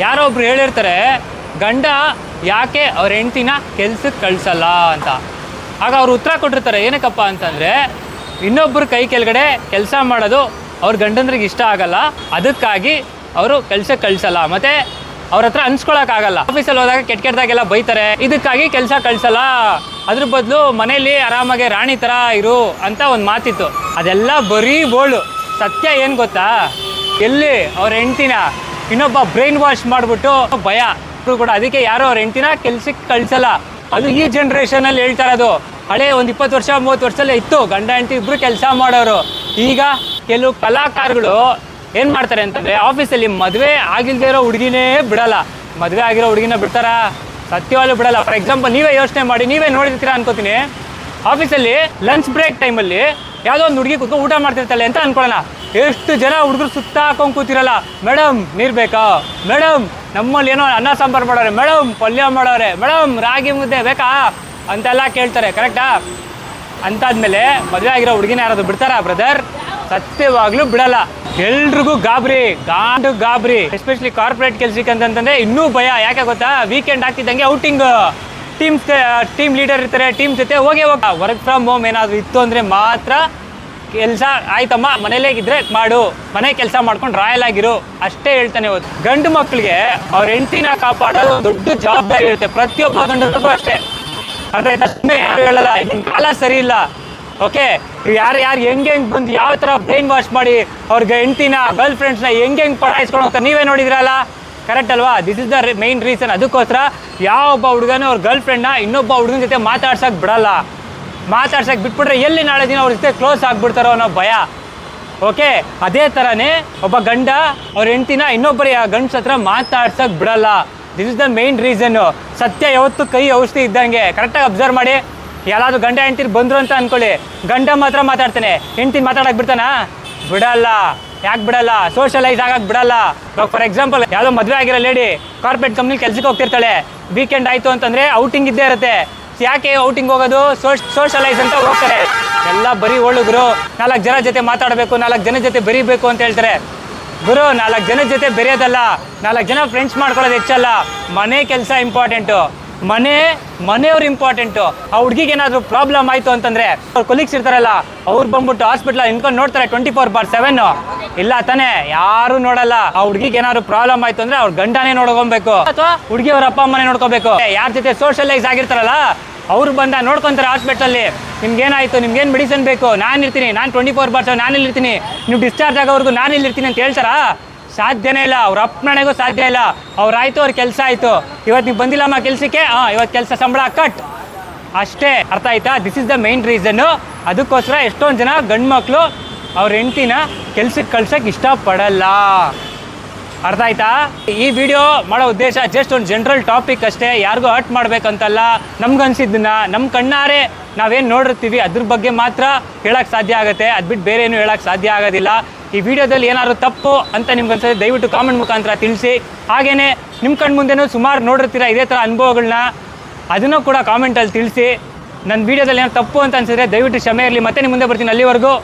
ಯಾರೋ ಒಬ್ರು ಹೇಳಿರ್ತಾರೆ, ಗಂಡ ಯಾಕೆ ಅವ್ರ ಹೆಂಡತಿನ ಕೆಲ್ಸಕ್ಕೆ ಕಳ್ಸಲ್ಲ ಅಂತ. ಆಗ ಅವ್ರು ಉತ್ತರ ಕೊಟ್ಟಿರ್ತಾರೆ, ಏನಕ್ಕಪ್ಪ ಅಂತಂದರೆ ಇನ್ನೊಬ್ಬರು ಕೈ ಕೆಳಗಡೆ ಕೆಲಸ ಮಾಡೋದು ಅವ್ರ ಗಂಡಂದ್ರಿಗೆ ಇಷ್ಟ ಆಗಲ್ಲ, ಅದಕ್ಕಾಗಿ ಅವರು ಕೆಲ್ಸಕ್ಕೆ ಕಳಿಸಲ್ಲ. ಮತ್ತು ಅವ್ರ ಹತ್ರ ಅನ್ಸ್ಕೊಳಕ್ಕಾಗಲ್ಲ ಆಫೀಸಲ್ಲಿ ಹೋದಾಗ ಕೆಟ್ಟ ಕೆಟ್ಟದಾಗೆಲ್ಲ ಬೈತಾರೆ, ಇದಕ್ಕಾಗಿ ಕೆಲಸ ಕಳಿಸಲ್ಲ. ಅದ್ರ ಬದಲು ಮನೇಲಿ ಆರಾಮಾಗಿ ರಾಣಿ ಥರ ಇರು ಅಂತ ಒಂದು ಮಾತಿತ್ತು. ಅದೆಲ್ಲ ಬರೀ ಬೋಳು. ಸತ್ಯ ಏನು ಗೊತ್ತಾ? ಎಲ್ಲಿ ಅವ್ರ ಹೆಂಡ್ತಿನ ಇನ್ನೊಬ್ಬ ಬ್ರೈನ್ ವಾಶ್ ಮಾಡಿಬಿಟ್ಟು ಭಯ. ಕೂಡ ಅದಕ್ಕೆ ಯಾರೋ ಅವ್ರ ಹೆಂಡ್ತಿನ ಕೆಲ್ಸಕ್ಕೆ ಕಳಿಸಲ್ಲ. ಅದು ಈ ಜನ್ರೇಷನಲ್ಲಿ ಹೇಳ್ತಾ ಅದು ಹಳೆ ಒಂದು ಇಪ್ಪತ್ತು ವರ್ಷ, ಮೂವತ್ತು ವರ್ಷದಲ್ಲೇ ಇತ್ತು. ಗಂಡ, ಹೆಂಡತಿ ಇಬ್ರು ಕೆಲಸ ಮಾಡೋರು. ಈಗ ಕೆಲವು ಕಲಾಕಾರಗಳು ಏನು ಮಾಡ್ತಾರೆ ಅಂತಂದರೆ ಆಫೀಸಲ್ಲಿ ಮದುವೆ ಆಗಿಲ್ದೇ ಇರೋ ಹುಡುಗಿನೇ ಬಿಡಲ್ಲ. ಮದುವೆ ಆಗಿರೋ ಹುಡುಗಿನ ಬಿಡ್ತಾರಾ? ಸತ್ಯವಾಗ್ಲೂ ಬಿಡಲ್ಲ. ಫಾರ್ ಎಕ್ಸಾಂಪಲ್ ನೀವೇ ಯೋಚನೆ ಮಾಡಿ, ನೀವೇ ನೋಡಿರ್ತೀರಾ ಅನ್ಕೋತೀನಿ. ಆಫೀಸಲ್ಲಿ ಲಂಚ್ ಬ್ರೇಕ್ ಟೈಮಲ್ಲಿ ಯಾವುದೋ ಒಂದು ಹುಡುಗಿ ಕೂತ್ಕೊಂಡು ಊಟ ಮಾಡ್ತಿರ್ತಾಳೆ ಅಂತ ಅನ್ಕೊಳ್ಳೋಣ. ಎಷ್ಟು ಜನ ಹುಡುಗರು ಸುತ್ತ ಹಾಕೊಂಡು ಕೂತಿರಲ್ಲ? ಮೇಡಮ್ ನೀರು ಬೇಕಾ? ಮೇಡಮ್ ನಮ್ಮಲ್ಲಿ ಏನೋ ಅನ್ನ ಸಾಂಬಾರು ಮಾಡೋರೆ. ಮೇಡಮ್ ಪಲ್ಯ ಮಾಡೋರೆ. ಮೇಡಮ್ ರಾಗಿ ಮುದ್ದೆ ಬೇಕಾ? ಅಂತೆಲ್ಲ ಕೇಳ್ತಾರೆ ಕರೆಕ್ಟಾ ಅಂತಾದ್ಮೇಲೆ ಮದುವೆ ಆಗಿರೋ ಹುಡುಗಿನ ಯಾರಾದ್ರು ಬಿಡ್ತಾರಾ ಬ್ರದರ್ ಸತ್ಯವಾಗ್ಲೂ ಬಿಡಲ್ಲ. ಎಲ್ರಿಗೂ ಗಾಬರಿ, ಗಾಂಡು ಗಾಬರಿ. ಎಸ್ಪೆಷಲಿ ಕಾರ್ಪೊರೇಟ್ ಕೆಲ್ಸಕ್ಕೆ ಅಂತಂದ್ರೆ ಇನ್ನೂ ಭಯ. ಯಾಕೆ ಗೊತ್ತಾ? ವೀಕೆಂಡ್ ಆಗ್ತಿದ್ದಂಗೆ ಔಟಿಂಗ್ ಟೀಮ್ಸ್ ಟೀಮ್ ಲೀಡರ್ ಇರ್ತಾರೆ ಟೀಮ್ ಜೊತೆ ಹೋಗೇ ಹೋಗ. ವರ್ಕ್ ಫ್ರಮ್ ಹೋಮ್ ಏನಾದರೂ ಇತ್ತು ಅಂದ್ರೆ ಮಾತ್ರ ಕೆಲಸ ಆಯ್ತಮ್ಮ? ಮನೇಲೇ ಇದ್ರೆ ಮಾಡು. ಮನೆ ಕೆಲಸ ಮಾಡ್ಕೊಂಡು ರಾಯಲ್ ಆಗಿರು. ಅಷ್ಟೇ ಹೇಳ್ತಾನೆ ಇವತ್ತು. ಗಂಡು ಮಕ್ಕಳಿಗೆ ಅವ್ರ ಹೆಂಡತಿನ ಕಾಪಾಡೋದು ದೊಡ್ಡ ಜವಾಬ್ದಾರಿ ಇರುತ್ತೆ. ಪ್ರತಿಯೊಬ್ಬ ಗಂಡು ಅಷ್ಟೇ. ಅದೇ ತಕ್ಷಣ ಯಾರು ಹೇಳಲ್ಲ ಈಗಿನ ಕಾಲ ಸರಿ ಇಲ್ಲ. ಓಕೆ ಯಾರು ಯಾರು ಹೆಂಗೆ ಹೆಂಗೆ ಬಂದು ಯಾವ ಥರ ಬ್ರೈನ್ ವಾಶ್ ಮಾಡಿ ಅವ್ರಿಗೆ ಹೆಂಡ್ತಿನ ಗರ್ಲ್ ಫ್ರೆಂಡ್ಸ್ನ ಹೆಂಗೆ ಹೆಂಗೆ ಪಟಾಯಿಸ್ಕೊಂಡು ಹೋಗ್ತಾರೆ ನೀವೇ ನೋಡಿದ್ರಲ್ಲ? ಕರೆಕ್ಟ್ ಅಲ್ವಾ? This is the main reason ಅದಕ್ಕೋಸ್ಕರ ಯಾವ ಒಬ್ಬ ಹುಡುಗನೂ ಅವ್ರ ಗರ್ಲ್ ಫ್ರೆಂಡ್ನ ಇನ್ನೊಬ್ಬ ಹುಡುಗನ ಜೊತೆ ಮಾತಾಡ್ಸೋಕೆ ಬಿಡಲ್ಲ. ಮಾತಾಡ್ಸಕ್ಕೆ ಬಿಟ್ಬಿಟ್ರೆ ಎಲ್ಲಿ ನಾಳೆ ದಿನ ಅವ್ರ ಜೊತೆ ಕ್ಲೋಸ್ ಆಗಿಬಿಡ್ತಾರೋ ಅನ್ನೋ ಭಯ. ಓಕೆ ಅದೇ ಥರನೇ ಒಬ್ಬ ಗಂಡ ಅವ್ರ ಹೆಂಡ್ತಿನ ಆ ಗಂಡ್ಸ್ ಹತ್ರ ಮಾತಾಡ್ಸಕ್ಕೆ ಬಿಡಲ್ಲ. This is the main reason ಸತ್ಯ ಯಾವತ್ತು ಕೈ ಔಷಧಿ ಇದ್ದಂಗೆ. ಕರೆಕ್ಟಾಗಿ ಅಬ್ಸರ್ವ್ ಮಾಡಿ. ಯಾರಾದರೂ ಗಂಡ ಹೆಂಡ್ತಿರ್ ಬಂದರು ಅಂತ ಅಂದ್ಕೊಳ್ಳಿ ಗಂಡ ಮಾತ್ರ ಮಾತಾಡ್ತಾನೆ. ಹೆಂಡ್ತಿನ ಮಾತಾಡಕ್ಕೆ ಬಿಡ್ತಾನಾ? ಬಿಡಲ್ಲ. ಯಾಕೆ ಬಿಡಲ್ಲ? ಸೋಷಲೈಸ್ ಆಗಕ್ಕೆ ಬಿಡಲ್ಲ. ಫಾರ್ ಎಕ್ಸಾಂಪಲ್ ಯಾವುದೋ ಮದುವೆ ಆಗಿರೋ ಲೇಡಿ ಕಾರ್ಪೊರೇಟ್ ಕಂಪ್ನಿ ಕೆಲ್ಸಕ್ಕೆ ಹೋಗ್ತಿರ್ತಾಳೆ. ವೀಕೆಂಡ್ ಆಯಿತು ಅಂತಂದರೆ ಔಟಿಂಗ್ ಇದ್ದೇ ಇರುತ್ತೆ. ಯಾಕೆ ಔಟಿಂಗ್ ಹೋಗೋದು? ಸೋಷಲೈಸ್ ಅಂತ ಹೋಗ್ತಾರೆ. ಎಲ್ಲ ಬರೀ ಒಳುಗರು ನಾಲ್ಕು ಜನ ಜೊತೆ ಮಾತಾಡಬೇಕು, ನಾಲ್ಕು ಜನ ಜೊತೆ ಬೆರಿಬೇಕು ಅಂತ ಹೇಳ್ತಾರೆ. ಗುರು, ನಾಲ್ಕು ಜನ ಜೊತೆ ಬೆರೆಯೋದಲ್ಲ. ನಾಲ್ಕು ಜನ ಫ್ರೆಂಡ್ಸ್ ಮಾಡ್ಕೊಳ್ಳೋದು ಹೆಚ್ಚಲ್ಲ. ಮನೆ ಕೆಲಸ ಇಂಪಾರ್ಟೆಂಟು ಮನೆ, ಮನೆಯವ್ರು ಇಂಪಾರ್ಟೆಂಟು ಆ ಹುಡುಗಿಗೆ ಏನಾದರೂ ಪ್ರಾಬ್ಲಮ್ ಆಯಿತು ಅಂತಂದರೆ ಅವ್ರ ಕೊಲೀಗ್ಸ್ ಇರ್ತಾರಲ್ಲ, ಅವ್ರು ಬಂದ್ಬಿಟ್ಟು ಹಾಸ್ಪಿಟ್ಲ ನಿಂತ್ಕೊಂಡು ನೋಡ್ತಾರೆ ಟ್ವೆಂಟಿ ಫೋರ್ ಬಾರ್ ಸೆವೆನ್ ಇಲ್ಲ ತಾನೇ, ಯಾರು ನೋಡಲ್ಲ. ಆ ಹುಡುಗಿಗೆ ಏನಾದ್ರು ಪ್ರಾಬ್ಲಮ್ ಆಯ್ತು ಅಂದ್ರೆ ಅವ್ರ ಗಂಡನೇ ನೋಡ್ಕೊಬೇಕು. ಅಥವಾ ಹುಡುಗಿ ಅವ್ರ ಅಪ್ಪ ಅಮ್ಮನೇ ನೋಡ್ಕೋಬೇಕು. ಯಾರ ಜೊತೆ ಸೋಷಲೈಸ್ ಆಗಿರ್ತಾರಲ್ಲ, ಅವ್ರು ಬಂದ ನೋಡ್ಕೊಂತಾರೆ ಅಲ್ಲಿ. ನಿಮ್ಗೆ ಏನಾಯ್ತು ನಿಮ್ಗೆ ಏನು ಮೆಡಿಸಿನ್ ಬೇಕು? ನಾನು ಇರ್ತೀನಿ ನಾನು ಟ್ವೆಂಟಿ ಫೋರ್ ಬಾರ್ ನಾನು ಇರ್ತೀನಿ ನೀವು ಡಿಸ್ಚಾರ್ಜ್ ಆಗೋವರೆಗೂ ನಾನು ಇರ್ತೀನಿ ಅಂತ ಹೇಳ್ತಾರಾ? ಸಾಧ್ಯನೇ ಇಲ್ಲ. ಅವ್ರ ಅಪ್ಪಣೆಗೂ ಸಾಧ್ಯ ಇಲ್ಲ. ಅವ್ರಾಯ್ತು ಅವ್ರ ಕೆಲಸ ಆಯ್ತು. ಇವತ್ತು ನೀವು ಬಂದಿಲ್ಲಮ್ಮ ಕೆಲಸಕ್ಕೆ? ಹಾಂ ಇವತ್ತು ಕೆಲಸ ಸಂಬಳ ಕಟ್. ಅಷ್ಟೇ ಅರ್ಥ ಆಯ್ತಾ? This is the main reason ಅದಕ್ಕೋಸ್ಕರ ಎಷ್ಟೊಂದು ಜನ ಗಂಡು ಮಕ್ಕಳು ಅವ್ರ ಹೆಂಡ್ತಿನ ಕೆಲ್ಸಕ್ಕೆ ಕಳ್ಸೋಕ್ಕೆ ಇಷ್ಟಪಡಲ್ಲ. ಅರ್ಥ ಆಯ್ತಾ? ಈ ವಿಡಿಯೋ ಮಾಡೋ ಉದ್ದೇಶ ಜಸ್ಟ್ ಒಂದು ಜನರಲ್ ಟಾಪಿಕ್ ಅಷ್ಟೇ. ಯಾರಿಗೂ ಹರ್ಟ್ ಮಾಡ್ಬೇಕಂತಲ್ಲ. ನಮ್ಗನ್ಸಿದ್ದನ್ನ ನಮ್ಮ ಕಣ್ಣಾರೆ ನಾವೇನು ನೋಡಿರ್ತೀವಿ, ಅದ್ರ ಬಗ್ಗೆ ಮಾತ್ರ ಹೇಳಕ್ಕೆ ಸಾಧ್ಯ ಆಗುತ್ತೆ. ಅದು ಬಿಟ್ಟು ಬೇರೆ ಏನು ಹೇಳಕ್ಕೆ ಸಾಧ್ಯ ಆಗೋದಿಲ್ಲ. ಈ ವಿಡಿಯೋದಲ್ಲಿ ಏನಾದರೂ ತಪ್ಪು ಅಂತ ನಿಮ್ಗೆ ಅನ್ಸುತ್ತೆ ದಯವಿಟ್ಟು ಕಾಮೆಂಟ್ ಮುಖಾಂತರ ತಿಳಿಸಿ. ಹಾಗೆಯೇ ನಿಮ್ಮ ಕಣ್ಣು ಮುಂದೆನೂ ಸುಮಾರು ನೋಡಿರ್ತೀರ ಇದೇ ಥರ ಅನುಭವಗಳನ್ನ ಅದನ್ನು ಕೂಡ ಕಾಮೆಂಟಲ್ಲಿ ತಿಳಿಸಿ. ನನ್ನ ವಿಡಿಯೋದಲ್ಲಿ ಏನೋ ತಪ್ಪು ಅಂತ ಅನ್ಸಿದ್ರೆ ದಯವಿಟ್ಟು ಕ್ಷಮೆ ಇರಲಿ. ಮತ್ತೆ ನಿಮ್ಮ ಮುಂದೆ ಬರ್ತೀನಿ ಅಲ್ಲಿವರೆಗೂ.